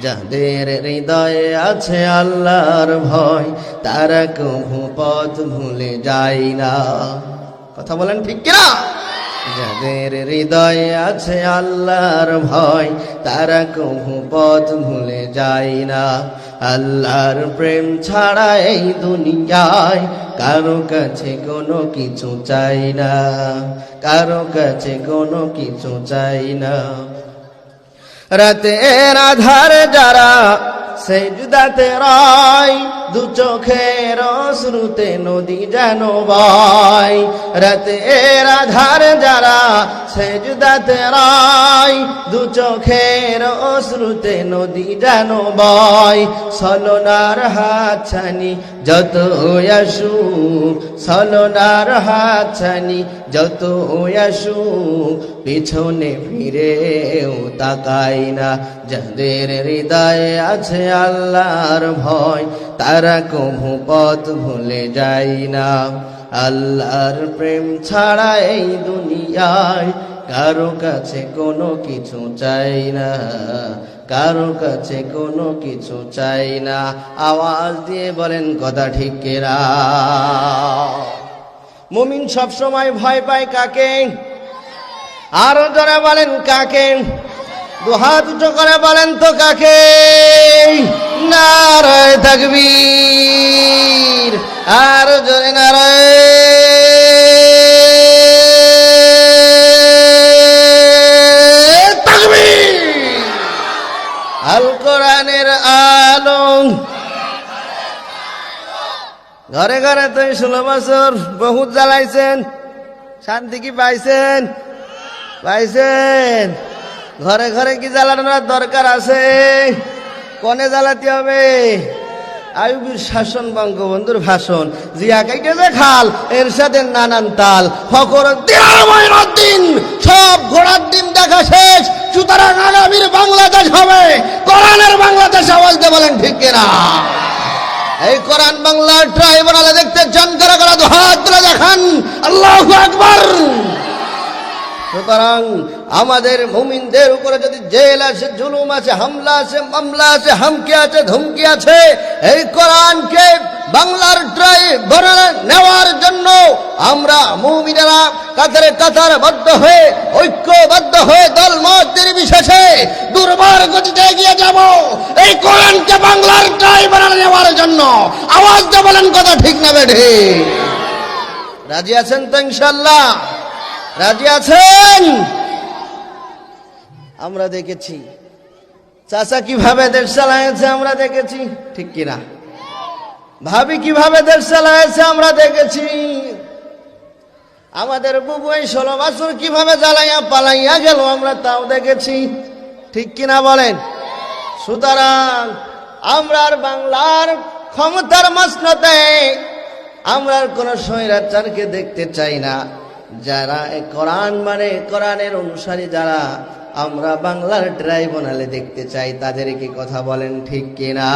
যাদের হৃদয়ে আছে আল্লাহর ভয়, তারা কভু পথ ভুলে যায় না। কথা বলেন ঠিক কিনা? যাদের হৃদয়ে আছে আল্লাহর ভয়, তারা কভু পথ ভুলে যায় না। আল্লাহর প্রেম ছাড়া এই দুনিয়ায় কারও কাছে কোনো কিছু চাই না। কারও কাছে কোনো কিছু চাই না। রাতের আধার যারা সেই জুদাতে রায় দু চোখের শ্রুতে নদী যেন বয় রাতের আধার যারা সেই জুদাতে রায়, দু চোখের অশ্রুতে নদী যেন বাই, সলনার হাত ছানি যত আসু সলনার হাত ছানি যত আসু পিছনে ফিরেও তাকাই না, যাদের হৃদয়ে আছে আল্লাহর ভয় তারা কভু পথ ভুলে যায় না। আল্লাহর প্রেম ছাড়া এই দুনিয়ায় কারও কাছে কোনো কিছু চাই না। কারও কাছে কোনো কিছু চাই না। আওয়াজ দিয়ে বলেন, কথা ঠিক কেরা? মুমিন সবসময় ভয় পায় কাকে? আরও যারা বলেন, কাকে? দু হাত উঁচু করে বলেন, তো কাকে? নারায় থাকবীর আর জোরে নারায় আল কোরআনের ঘরে ঘরে তো ষোলো বছর বহুত জ্বালাইছেন, শান্তি কি পাইছেন? পাইছেন। ঘরে ঘরে কি জ্বালানোর দরকার আছে? কনে জ্বালাতে হবে। আয়ুবীর শাসন, বঙ্গবন্ধুর ভাষণ। জিয়া কাইটেছে খাল এর সাথে নানান তাল। ফকর দিন সব ঘোড়ার দিন দেখা শেষ। সুতরাং আগামীর বাংলাদেশ হবে। কোরআনের বাংলাদেশ আওয়াজ দিয়ে বলেন, ঠিক কিনা? এই কোরআন বাংলার ট্রাইব্যুনালে দেখতে চান কারা কারা হাত তুলে দেখান। আল্লাহ আকবর। সুতরাং আমাদের মুমিনদের উপরে যদি জেল আছে জুলুম আছে হামলা আছে মামলা আছে হামকি আছে ধুমকি আছে এই কোরআনকে বাংলার ট্রাই ট্রাইব্যুনালে নেওয়ার জন্য আমরা মুমিনেরা কাতারে কাতার বদ্ধ হয়ে, ঐক্যবদ্ধ হয়ে দল মত বিশেষে দুর্বার গতিতে এগিয়ে যাব। এই কোরআনকে বাংলার ট্রাইব্যুনালে নেওয়ার জন্য আওয়াজ দিয়ে বলেন কথা ঠিক না বেঠে। রাজি আছেন তো ইনশাল্লাহ রাজি আছেন? আমরা দেখেছি। চাচা কীভাবে দেশ চালাইছে আমরা দেখেছি। ঠিক কিনা? ভাবি কীভাবে দেশ চালাইছে আমরা দেখেছি। আমাদের বুবু এই ষোলো বছর কীভাবে জ্বালাইয়া পালাইয়া গেল আমরা তাও দেখেছি। ঠিক কিনা বলেন? সুতরাং আমরা আর বাংলার ক্ষমতার মসনতে আমরা আর কোন স্বৈরাচারকে দেখতে চাই না। যারা কোরআন মানে কোরআনের অনুসারী যারা, আমরা বাংলার ড্রাইব্যুনালে দেখতে চাই তাদের তাদেরকে কথা বলেন ঠিক কিনা?